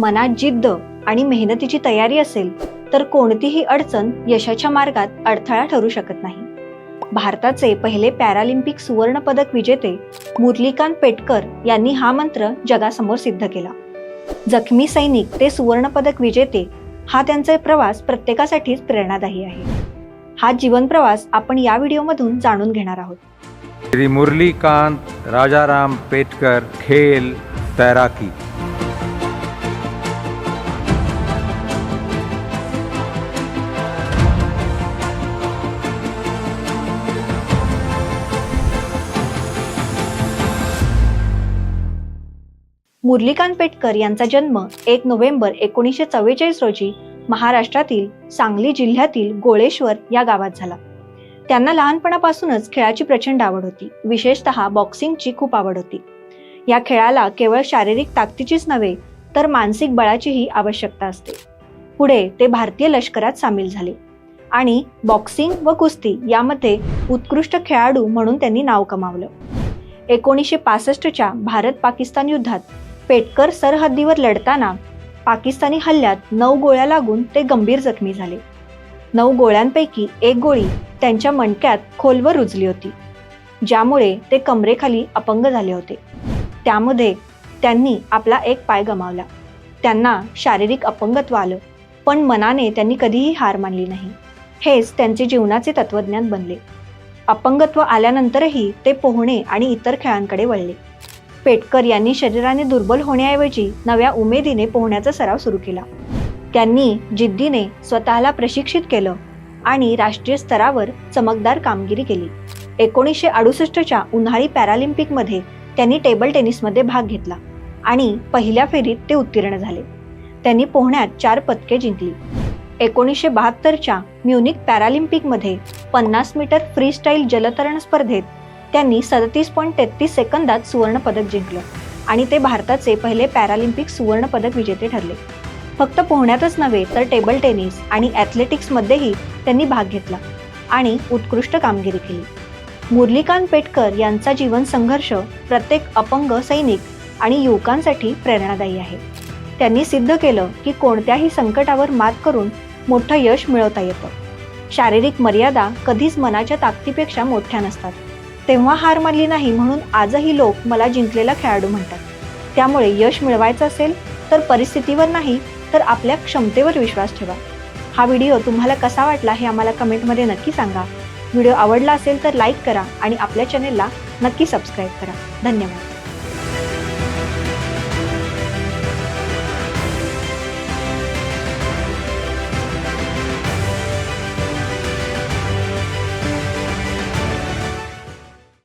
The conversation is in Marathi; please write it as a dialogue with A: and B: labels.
A: मनात जिद्द आणि मेहनतीची तयारी असेल तर कोणतीही अडचण यशाच्या मार्गात अडथळा ठरू शकत नाही. भारताचे पहिले पॅरालिम्पिक सुवर्ण पदक विजेते मुरलीकांत पेटकर यांनी हा मंत्र जगासमोर सिद्ध केला. जखमी सैनिक ते सुवर्ण पदक विजेते हा त्यांचा प्रवास प्रत्येकासाठीच प्रेरणादायी आहे. हा जीवन प्रवास आपण या व्हिडिओमधून जाणून घेणार आहोत.
B: श्री मुरलीकांत राजाराम पेटकर खेल तैराकी.
A: मुरलीकांत पेटकर यांचा जन्म एक नोव्हेंबर एकोणीसशे चव्वेचाळीस रोजी महाराष्ट्रातील सांगली जिल्ह्यातील गोळेश्वर या गावात झाला. त्यांना लहानपणापासूनच खेळाची प्रचंड आवड होती. विशेषतः बॉक्सिंगची खूप आवड होती. या खेळाला केवळ शारीरिक ताकदीचीच नव्हे तर मानसिक बळाचीही आवश्यकता असते. पुढे ते भारतीय लष्करात सामील झाले आणि बॉक्सिंग व कुस्ती यामध्ये उत्कृष्ट खेळाडू म्हणून त्यांनी नाव कमावलं. एकोणीसशे पासष्टच्या भारत पाकिस्तान युद्धात पेटकर सरहद्दीवर लढताना पाकिस्तानी हल्ल्यात नऊ गोळ्या लागून ते गंभीर जखमी झाले. नऊ गोळ्यांपैकी एक गोळी त्यांच्या मणक्यात खोलवर रुजली होती ज्यामुळे ते कमरेखाली अपंग झाले होते. त्यामध्ये त्यांनी आपला एक पाय गमावला. त्यांना शारीरिक अपंगत्व आलं पण मनाने त्यांनी कधीही हार मानली नाही. हेच त्यांचे जीवनाचे तत्वज्ञान बनले. अपंगत्व आल्यानंतरही ते पोहणे आणि इतर खेळांकडे वळले. पेटकर यांनी शरीराने दुर्बल होण्याऐवजी नव्या उमेदीने पोहण्याचा सराव सुरू केला. त्यांनी जिद्दीने स्वतःला प्रशिक्षित केलं आणि राष्ट्रीय स्तरावर चमकदार कामगिरी केली. एकोणीसशे अडुसष्टच्या उन्हाळी पॅरालिम्पिकमध्ये त्यांनी टेबल टेनिसमध्ये भाग घेतला आणि पहिल्या फेरीत ते उत्तीर्ण झाले. त्यांनी पोहण्यात चार पदके जिंकली. एकोणीसशे बहात्तरच्या म्युनिक पॅरालिम्पिकमध्ये पन्नास मीटर फ्रीस्टाईल जलतरण स्पर्धेत त्यांनी सदतीस पॉईंट तेहतीस सेकंदात सुवर्णपदक जिंकलं आणि ते भारताचे पहिले पॅरालिम्पिक सुवर्णपदक विजेते ठरले. फक्त पोहण्यातच नव्हे तर टेबल टेनिस आणि ॲथलेटिक्समध्येही त्यांनी भाग घेतला आणि उत्कृष्ट कामगिरी केली. मुरलीकांत पेटकर यांचा जीवन संघर्ष प्रत्येक अपंग सैनिक आणि युवकांसाठी प्रेरणादायी आहे. त्यांनी सिद्ध केलं की कोणत्याही संकटावर मात करून मोठं यश मिळवता येतं. शारीरिक मर्यादा कधीच मनाच्या ताकदीपेक्षा मोठ्या नसतात. तेव्हा हार मानली नाही म्हणून आजही लोक मला जिंकलेला खेळाडू म्हणतात. त्यामुळे यश मिळवायचं असेल तर परिस्थितीवर नाही तर आपल्या क्षमतेवर विश्वास ठेवा. हा व्हिडिओ तुम्हाला कसा वाटला हे आम्हाला कमेंटमध्ये नक्की सांगा. व्हिडिओ आवडला असेल तर लाईक करा आणि आपल्या चॅनेलला नक्की सबस्क्राईब करा. धन्यवाद.